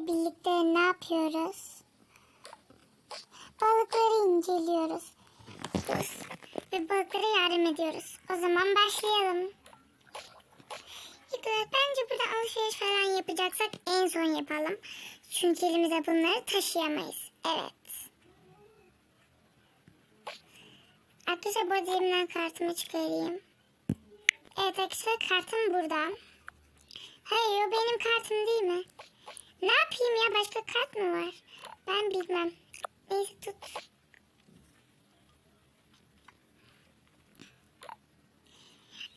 balıklarla birlikte ne yapıyoruz? Balıkları inceliyoruz. Ve balıklara yardım ediyoruz. O zaman başlayalım. Hikmet bence burada alışveriş falan yapacaksak en son yapalım. Çünkü elimize bunları taşıyamayız. Evet. Arkadaşlar bu arada elimden kartımı çıkarayım. Evet arkadaşlar kartım burada. Hayır o benim kartım değil mi? Ne yapayım ya başka kart mı var? Ben bilmem. Neyse tut.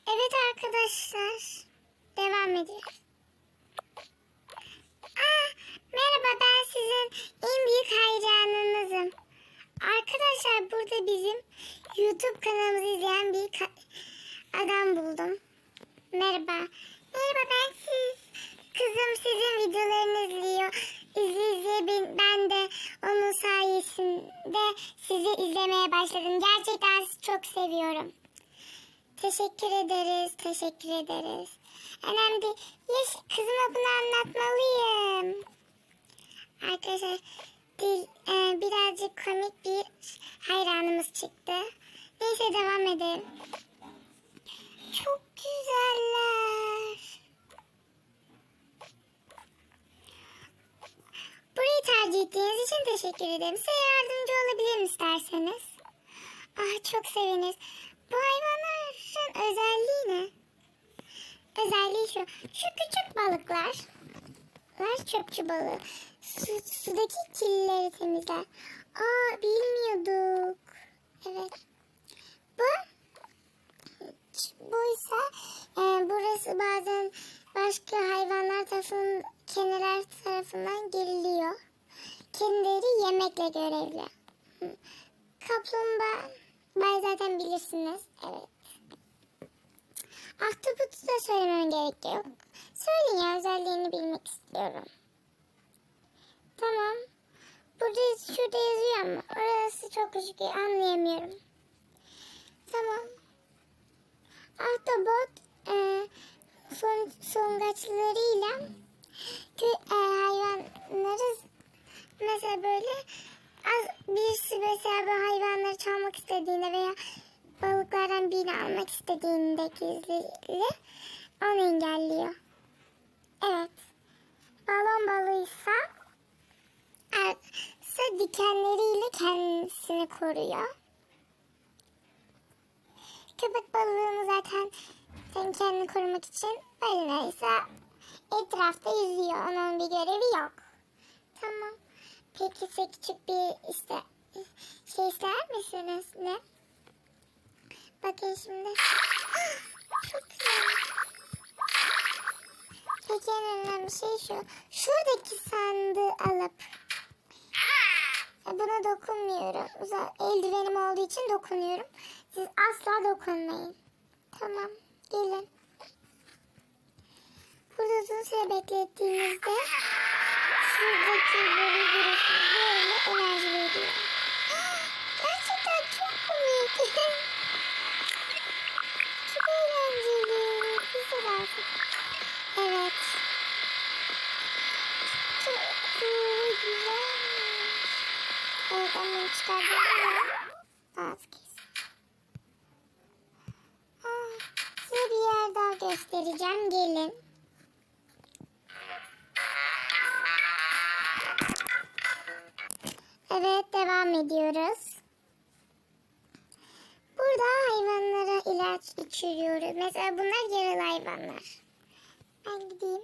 Evet arkadaşlar. Devam ediyoruz. Aa, merhaba ben sizin en büyük hayranınızım. Arkadaşlar burada bizim YouTube kanalımızı izleyen bir adam buldum. Merhaba. Merhaba ben siz. Kızım sizin videolarını izliyor. İzle izle ben- de onun sayesinde sizi izlemeye başladım. Gerçekten sizi çok seviyorum. Teşekkür ederiz, teşekkür ederiz. Önemli değil. Yes, kızıma bunu anlatmalıyım. Arkadaşlar dil, e, birazcık komik bir hayranımız çıktı. Neyse devam edelim. Çok güzeller. Tercih ettiğiniz için teşekkür ederim. Size yardımcı olabilirim isterseniz. Ah çok seviniriz. Bu hayvanların özelliği ne? Özelliği şu. Şu küçük balıklar. Var çöpçü balığı. Su, sudaki kirlileri temizler. Aa bilmiyorduk. Evet. Bu buysa e, burası bazen başka hayvanlar tarafından kendiler tarafından geriliyor. Kendileri yemekle görevli. Kaplumbağa ben zaten bilirsiniz. Evet. Ahtapotu da söylemem gerek yok. Söyleyin ya özelliğini bilmek istiyorum. Tamam. Burada şurada yazıyor ama orası çok küçük anlayamıyorum. Tamam. Ahtapot 8'li onu engelliyor. Evet. Balon balıysa su dikenleriyle kendisini koruyor. Köpek balığını zaten sen kendini korumak için balinaysa etrafta yüzüyor. Onun bir görevi yok. Tamam. Peki size küçük bir işte şey ister misiniz? Ne? Bakın şimdi. Peki en önemli şey şu. Şuradaki sandığı alıp buna dokunmuyorum. Eldivenim olduğu için dokunuyorum. Siz asla dokunmayın. Tamam. Gelin. Burada uzun süre beklettiğinizde şuradaki böyle burası böyle enerji veriyor. Gerçekten çok komik. çok eğlenceli. Evet. Çok cool, güzel. Evet onu çıkardım. Vazgeç. Aa, Size bir yer daha göstereceğim. Gelin. Evet devam ediyoruz. Burada hayvanlara ilaç içiriyoruz. Mesela bunlar yaralı hayvanlar. Ben gideyim.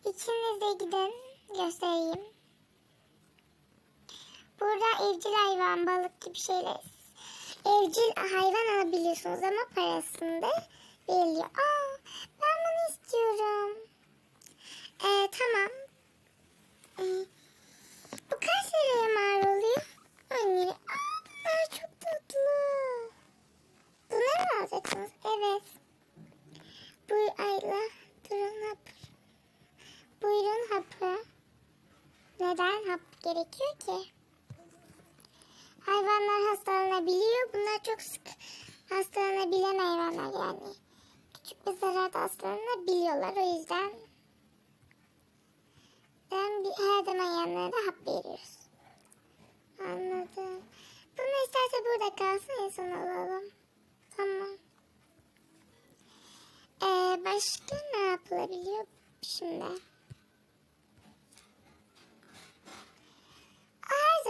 İkiniz de gidin. Göstereyim. Burada evcil hayvan, balık gibi şeyler. Evcil hayvan alabiliyorsunuz ama parasını da veriliyor. Aa, ben bunu istiyorum. Ee, tamam. Ee, bu kaç liraya mal oluyor? 10 lira. Aa, bunlar çok tatlı. Bunları mı alacaksınız? Evet. Buyur Ayla. Durun hap. Buyurun hapı. Neden hap gerekiyor ki? Hayvanlar hastalanabiliyor. Bunlar çok sık hastalanabilen hayvanlar yani. Küçük bir zararda hastalanabiliyorlar. O yüzden Bunlara da hap veriyoruz. Anladım. Bunu isterse burada kalsın en son alalım. Tamam. Ee, başka ne yapılabiliyor şimdi?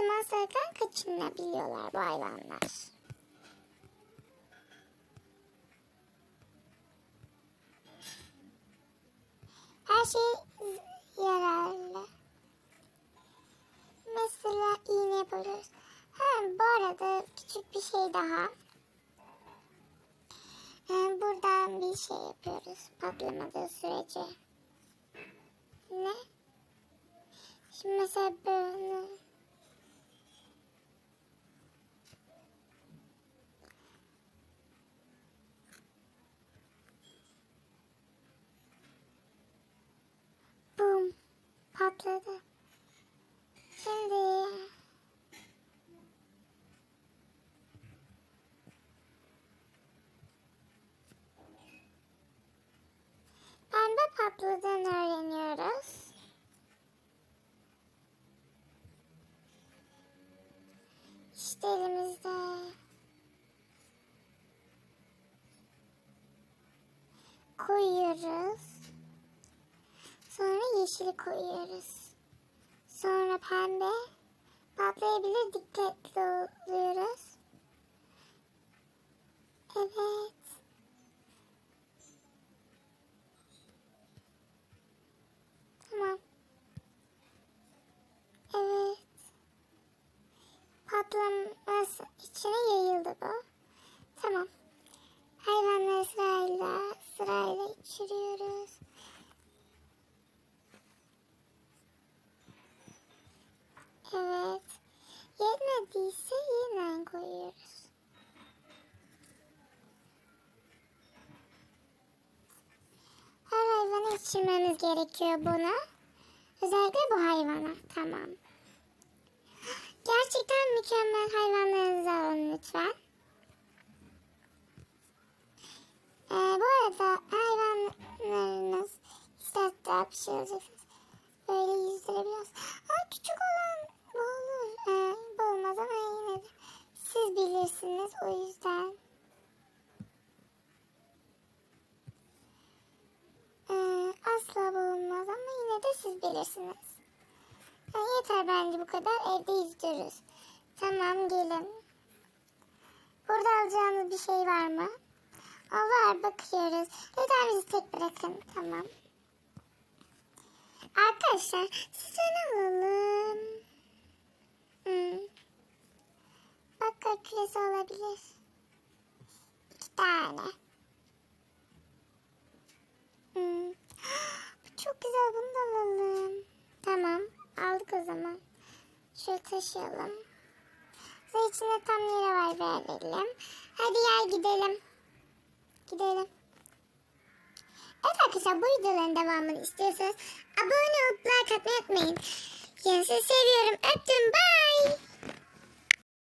Sarıdan kaçınabiliyorlar bu hayvanlar. Her şey yararlı. Mesela iğne yapıyoruz. Ha, bu arada küçük bir şey daha. Ee, buradan bir şey yapıyoruz. Patlamadığı sürece. Ne? Şimdi mesela böyle. Patladı. Şimdi pembe patladığını öğreniyoruz. İşte elimizde. Koyuyoruz. Sonra yeşili koyuyoruz. Sonra pembe. Patlayabilir dikkatli oluyoruz. Evet. Tamam. Evet. Patlaması içine yayıldı bu. Tamam. Hayvanları sırayla sırayla içiriyoruz. Hayvana içirmemiz gerekiyor bunu. Özellikle bu hayvana. Tamam. Gerçekten mükemmel hayvanlarınızı alın lütfen. Ee, bu arada hayvanlarınız isterse daha şey. Böyle yüzdürebiliyoruz. Aa, küçük olan boğulur. Ee, boğulmaz ama yine de siz bilirsiniz o yüzden. Ee, asla boğulmaz ama yine de siz bilirsiniz. Ha, yeter bence bu kadar. Evde yüzdürürüz. Tamam gelin. Burada alacağınız bir şey var mı? Aa, var bakıyoruz. Lütfen bizi tek bırakın. Tamam. Arkadaşlar sizden alalım. Hmm. Bakır küresi olabilir. İki tane. Hmm. Bu çok güzel bunu da alalım. Tamam aldık o zaman. Şöyle taşıyalım. Ve içinde tam yere var verelim. Hadi gel gidelim. Gidelim. Evet arkadaşlar bu videoların devamını istiyorsanız abone olup like atmayı unutmayın. Sizi seviyorum. Öptüm. Bye.